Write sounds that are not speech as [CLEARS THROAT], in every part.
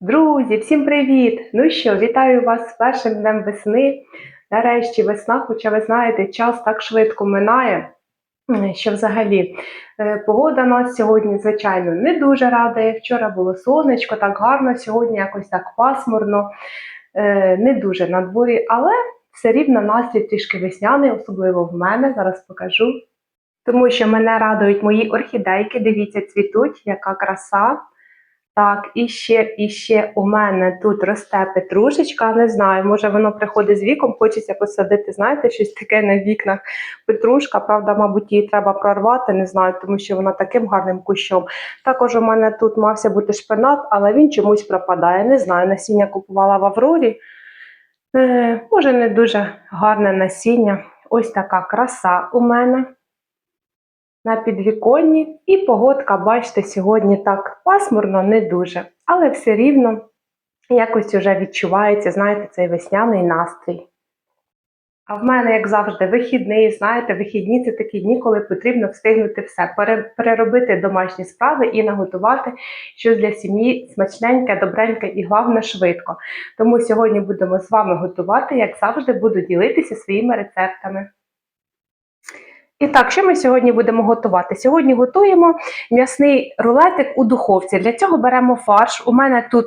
Друзі, всім привіт! Ну що, вітаю вас з першим днем весни. Нарешті весна, хоча ви знаєте, час так швидко минає, що взагалі е, погода нас сьогодні, звичайно, не дуже радує. Вчора було сонечко, так гарно, сьогодні якось так пасмурно, е, не дуже на дворі, але все рівно настрій трішки весняний, особливо в мене. Зараз покажу. Тому що мене радують мої орхідейки. Дивіться, цвітуть, яка краса. Так, і ще, і ще у мене тут росте петрушечка. Не знаю, може воно приходить з віком, хочеться посадити, знаєте, щось таке на вікнах. Петрушка, правда, мабуть, її треба прорвати, не знаю, тому що вона таким гарним кущом. Також у мене тут мався бути шпинат, але він чомусь пропадає. Не знаю, насіння купувала в Аврорі. Е, може, не дуже гарне насіння. Ось така краса у мене на підвіконні. І погодка, бачите, сьогодні так пасмурно, не дуже, але все рівно якось вже відчувається, знаєте, цей весняний настрій. А в мене, як завжди, вихідний, знаєте, вихідні це такі дні, коли потрібно встигнути все, переробити домашні справи і наготувати щось для сім'ї смачненьке, добреньке і головне швидко. Тому сьогодні будемо з вами готувати, як завжди, буду ділитися своїми рецептами. І так, що ми сьогодні будемо готувати? Сьогодні готуємо м'ясний рулетик у духовці. Для цього беремо фарш. У мене тут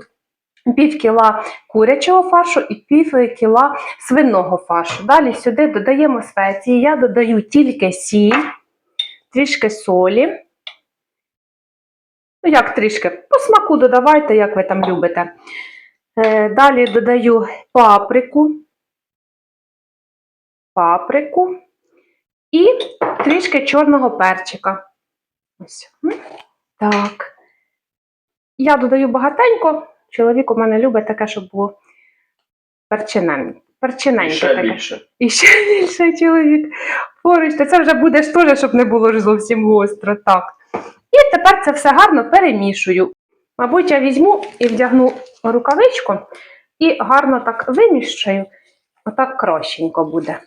пів кіла курячого фаршу і пів кіла свиного фаршу. Далі сюди додаємо спеції. Я додаю тільки сіль, трішки солі. Ну, як трішки, по смаку додавайте, як ви там любите. Е, Далі додаю паприку. Паприку і трішки чорного перчика. Ось. Так. Я додаю багатенько. Чоловік у мене любить таке, щоб було перчиненьке. Перчиненьке Ще таке. більше. І ще більше чоловік. Поруч, то це вже буде ж теж, щоб не було ж зовсім гостро. Так. І тепер це все гарно перемішую. Мабуть, я візьму і вдягну рукавичку і гарно так вимішую. Отак кращенько буде.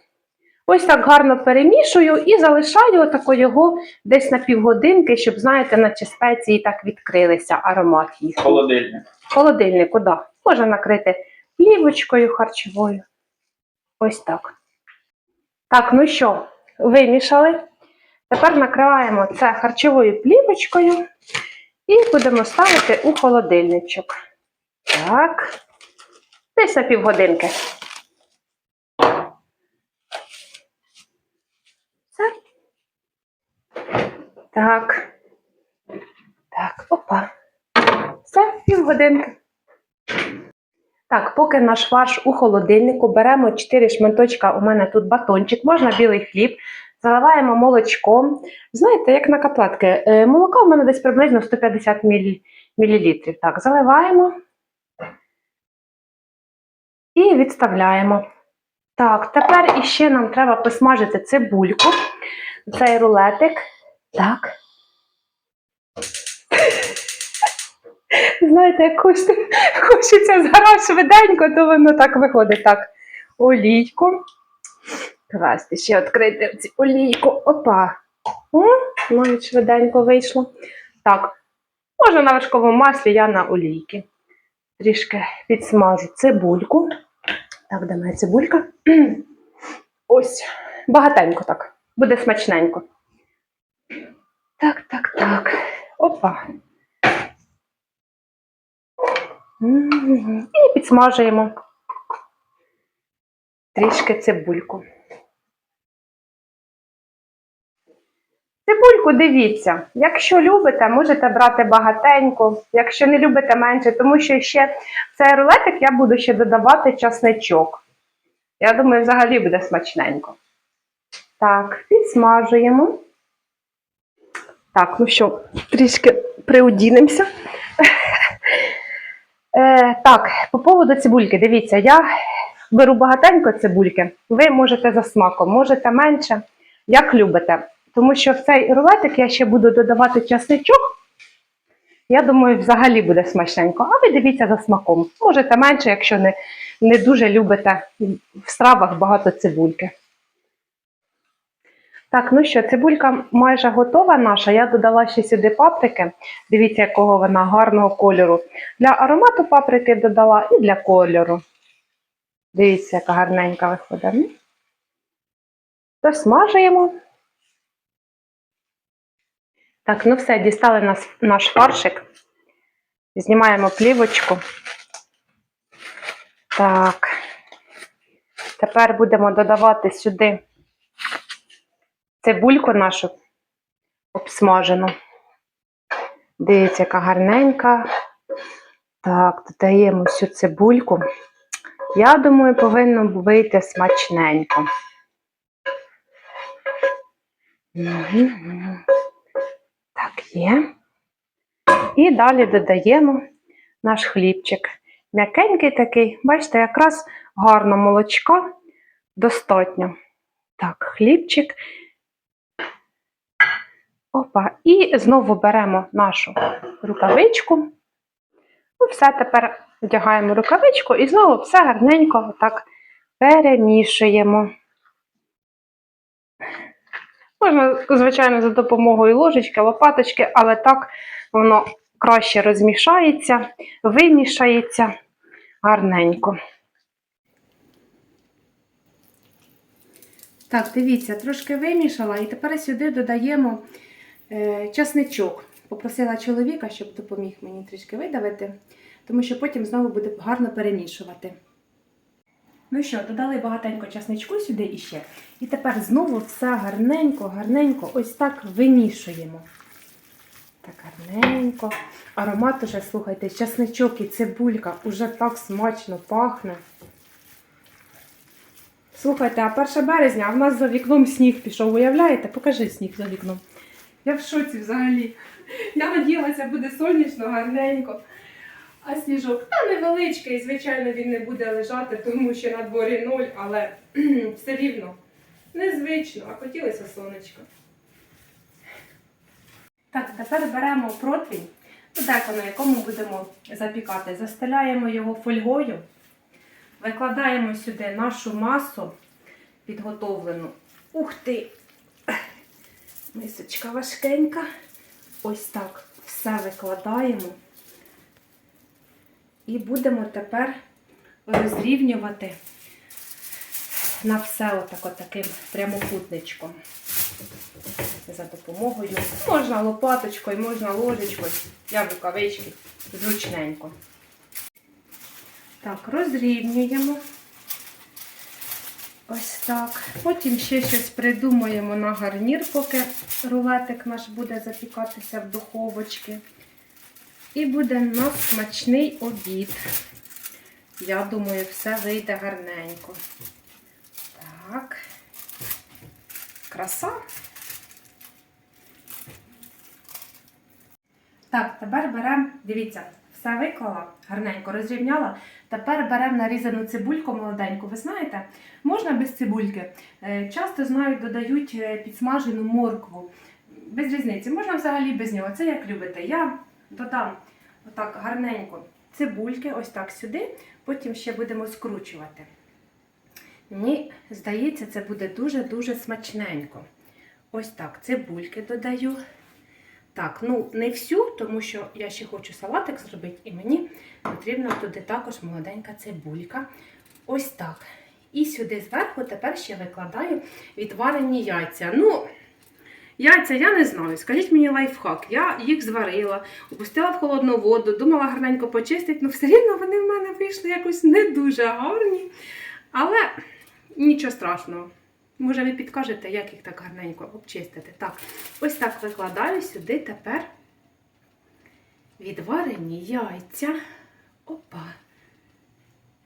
Ось так гарно перемішую і залишаю отако його десь на півгодинки, щоб, знаєте, наче спеції так відкрилися, аромат їх. Холодильник. Холодильнику, да. Можна накрити плівочкою харчовою. Ось так. Так, ну що, вимішали. Тепер накриваємо це харчовою плівочкою і будемо ставити у холодильничок. Так. Десь на півгодинки. Так. Так, опа. Все, півгодинки. Так, поки наш фарш у холодильнику, беремо 4 шматочка, у мене тут батончик, можна білий хліб, заливаємо молочком. Знаєте, як на котлетки. Е, Молоко у мене десь приблизно 150 мл. мл. Так, заливаємо і відставляємо. Так, тепер іще нам треба посмажити цибульку, цей рулетик. Так. Знаєте, як хочеться зараз швиденько, то воно так виходить. Так, олійку. Класти ще відкрити цю олійку. Опа. О, навіть швиденько вийшло. Так, можна на вершковому маслі, я на олійки. Трішки підсмажу цибульку. Так, де моя цибулька? [CLEARS THROAT] Ось, багатенько так. Буде смачненько. Так, так, так. Опа. І підсмажуємо трішки цибульку. Цибульку дивіться, якщо любите, можете брати багатенько, якщо не любите менше, тому що ще в цей рулетик я буду ще додавати часничок. Я думаю, взагалі буде смачненько. Так, підсмажуємо. Так, ну що, трішки приодінемося. [LAUGHS] Е, так, по поводу цибульки, дивіться, я беру багатенько цибульки, ви можете за смаком, можете менше, як любите. Тому що в цей рулетик я ще буду додавати часничок. Я думаю, взагалі буде смачненько. А ви дивіться за смаком. Можете менше, якщо не, не дуже любите в стравах багато цибульки. Так, ну що, цибулька майже готова наша. Я додала ще сюди паприки. Дивіться, якого вона гарного кольору. Для аромату паприки додала і для кольору. Дивіться, яка гарненька виходить. Досмажуємо. Так, ну все, дістали нас, наш фаршик. Знімаємо плівочку. Так. Тепер будемо додавати сюди цибульку нашу обсмажену. Дивіться, яка гарненька. Так, додаємо всю цибульку. Я думаю, повинно вийти смачненько. Так, є. І далі додаємо наш хлібчик. М'якенький такий, бачите, якраз гарно молочка достатньо. Так, хлібчик. Опа. І знову беремо нашу рукавичку. Ну, все, тепер вдягаємо рукавичку і знову все гарненько отак перемішуємо. Можна, звичайно, за допомогою ложечки, лопаточки, але так воно краще розмішається, вимішається гарненько. Так, дивіться, трошки вимішала і тепер сюди додаємо часничок. Попросила чоловіка, щоб допоміг мені трішки видавити, тому що потім знову буде гарно перемішувати. Ну що, додали багатенько часничку сюди іще. І тепер знову все гарненько, гарненько, ось так вимішуємо. Так гарненько. Аромат уже, слухайте, часничок і цибулька уже так смачно пахне. Слухайте, а 1 березня, а в нас за вікном сніг пішов, уявляєте? Покажи сніг за вікном. Я в шоці взагалі. Я надіялася, буде сонячно, гарненько. А сніжок та невеличкий, звичайно, він не буде лежати, тому що на дворі нуль, але [CLEARS THROAT] все рівно незвично, а хотілося сонечко. Так, тепер беремо противень, ну, деко, на якому будемо запікати. Застеляємо його фольгою, викладаємо сюди нашу масу підготовлену. Ух ти! Мисочка важкенька. Ось так все викладаємо. І будемо тепер розрівнювати на все отако таким прямокутничком. За допомогою. Можна лопаточкою, можна ложечкою, я рукавички, зручненько. Так, розрівнюємо. Ось так. Потім ще щось придумаємо на гарнір, поки рулетик наш буде запікатися в духовочці. І буде у нас смачний обід. Я думаю, все вийде гарненько. Так. Краса. Так, тепер беремо, дивіться, все виклала, гарненько розрівняла. Тепер беремо нарізану цибульку молоденьку. Ви знаєте, можна без цибульки. Е, Часто знають, додають е, підсмажену моркву. Без різниці, можна взагалі без нього. Це як любите. Я додам отак гарненько цибульки, ось так сюди, потім ще будемо скручувати. Мені здається, це буде дуже-дуже смачненько. Ось так, цибульки додаю. Так, ну не всю, тому що я ще хочу салатик зробити, і мені потрібна туди також молоденька цибулька. Ось так. І сюди зверху тепер ще викладаю відварені яйця. Ну, яйця я не знаю. Скажіть мені лайфхак. Я їх зварила, опустила в холодну воду, думала гарненько почистити, але все рівно вони в мене вийшли якось не дуже гарні. Але нічого страшного. Може, ви підкажете, як їх так гарненько обчистити. Так, ось так викладаю сюди тепер відварені яйця. Опа.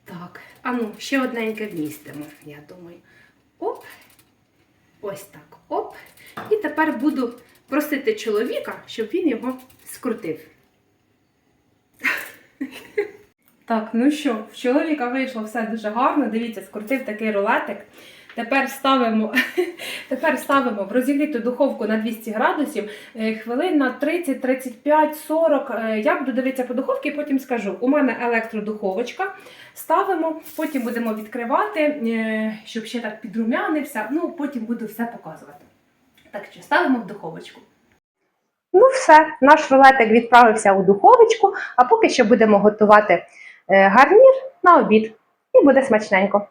Так, а ну, ще одненьке вмістимо, я думаю. Оп. Ось так. Оп. І тепер буду просити чоловіка, щоб він його скрутив. Так, ну що, в чоловіка вийшло все дуже гарно. Дивіться, скрутив такий рулетик. Тепер ставимо, [LAUGHS] тепер ставимо в розігріту духовку на 200 градусів е, хвилин на 30, 35, 40. Е, Я буду дивитися по духовці потім скажу. У мене електродуховочка. Ставимо, потім будемо відкривати, е, щоб ще так підрумянився. Ну, потім буду все показувати. Так що ставимо в духовочку. Ну, все, наш рулетик відправився у духовочку, а поки що будемо готувати е, гарнір на обід. І буде смачненько.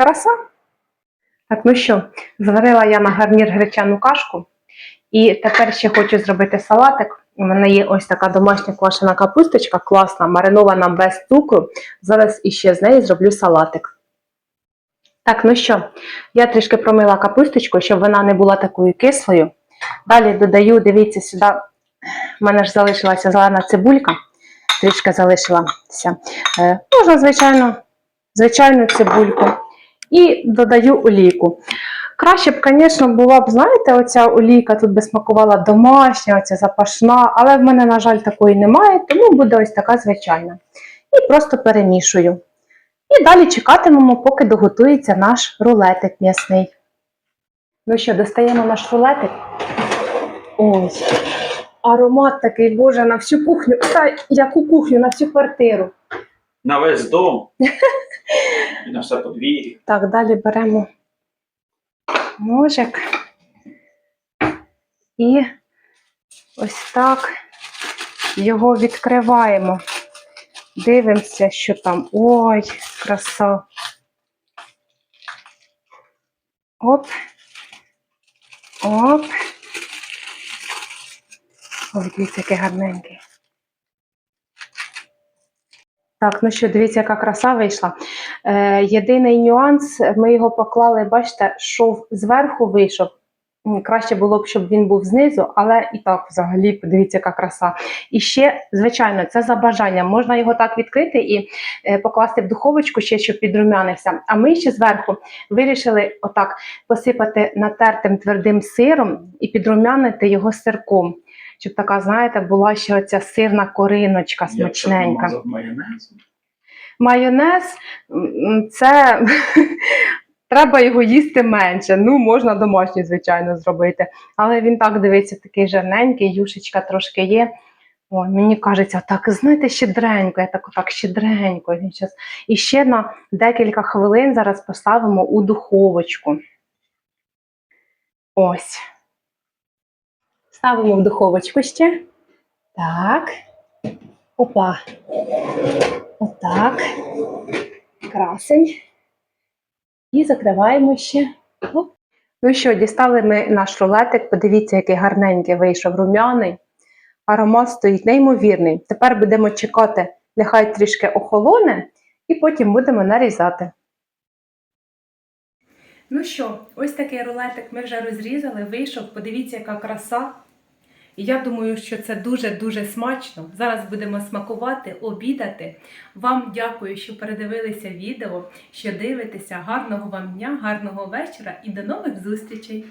Краса. Так, ну що, зварила я на гарнір гречану кашку. І тепер ще хочу зробити салатик. У мене є ось така домашня квашена капусточка, класна, маринована без цукру. Зараз іще з неї зроблю салатик. Так, ну що, я трішки промила капусточку, щоб вона не була такою кислою. Далі додаю, дивіться сюди, в мене ж залишилася зелена цибулька, трішки залишилася. Е, можна, звичайно, звичайну цибульку. І додаю олійку. Краще б, звісно, була б, знаєте, оця олійка тут би смакувала домашня, оця запашна, але в мене, на жаль, такої немає, тому буде ось така звичайна. І просто перемішую. І далі чекатимемо, поки доготується наш рулетик м'ясний. Ну що, достаємо наш рулетик. Ой, аромат такий, боже, на всю кухню. Та яку кухню, на всю квартиру. На весь дом і на все подвір'я. Так, далі беремо ножик. І ось так його відкриваємо. Дивимося, що там. Ой, краса. Оп. Оп. Ой, який гарненький. Так, ну що, дивіться, яка краса вийшла. Е, єдиний нюанс, ми його поклали, бачите, шов зверху вийшов. Краще було б, щоб він був знизу, але і так взагалі, подивіться, яка краса. І ще, звичайно, це за бажанням. Можна його так відкрити і е, покласти в духовочку ще, щоб підрумянився. А ми ще зверху вирішили отак посипати натертим твердим сиром і підрумянити його сирком. Щоб така, знаєте, була ще оця сирна кориночка смачненька. Якщо майонез. Майонез це [LAUGHS] треба його їсти менше. Ну, можна домашній, звичайно, зробити. Але він так дивиться, такий жирненький, юшечка трошки є. Ой, мені кажеться, так, знаєте, щедренько, я так отак щедренько. Він щас... І ще на декілька хвилин зараз поставимо у духовочку. Ось. Ставимо в духовочку ще. Так. Опа. Отак. Красень. І закриваємо ще. Оп. Ну що, дістали ми наш рулетик. Подивіться, який гарненький вийшов рум'яний. Аромат стоїть неймовірний. Тепер будемо чекати, нехай трішки охолоне, і потім будемо нарізати. Ну що, ось такий рулетик ми вже розрізали, вийшов. Подивіться, яка краса. І я думаю, що це дуже-дуже смачно. Зараз будемо смакувати, обідати. Вам дякую, що передивилися відео, що дивитеся. Гарного вам дня, гарного вечора і до нових зустрічей!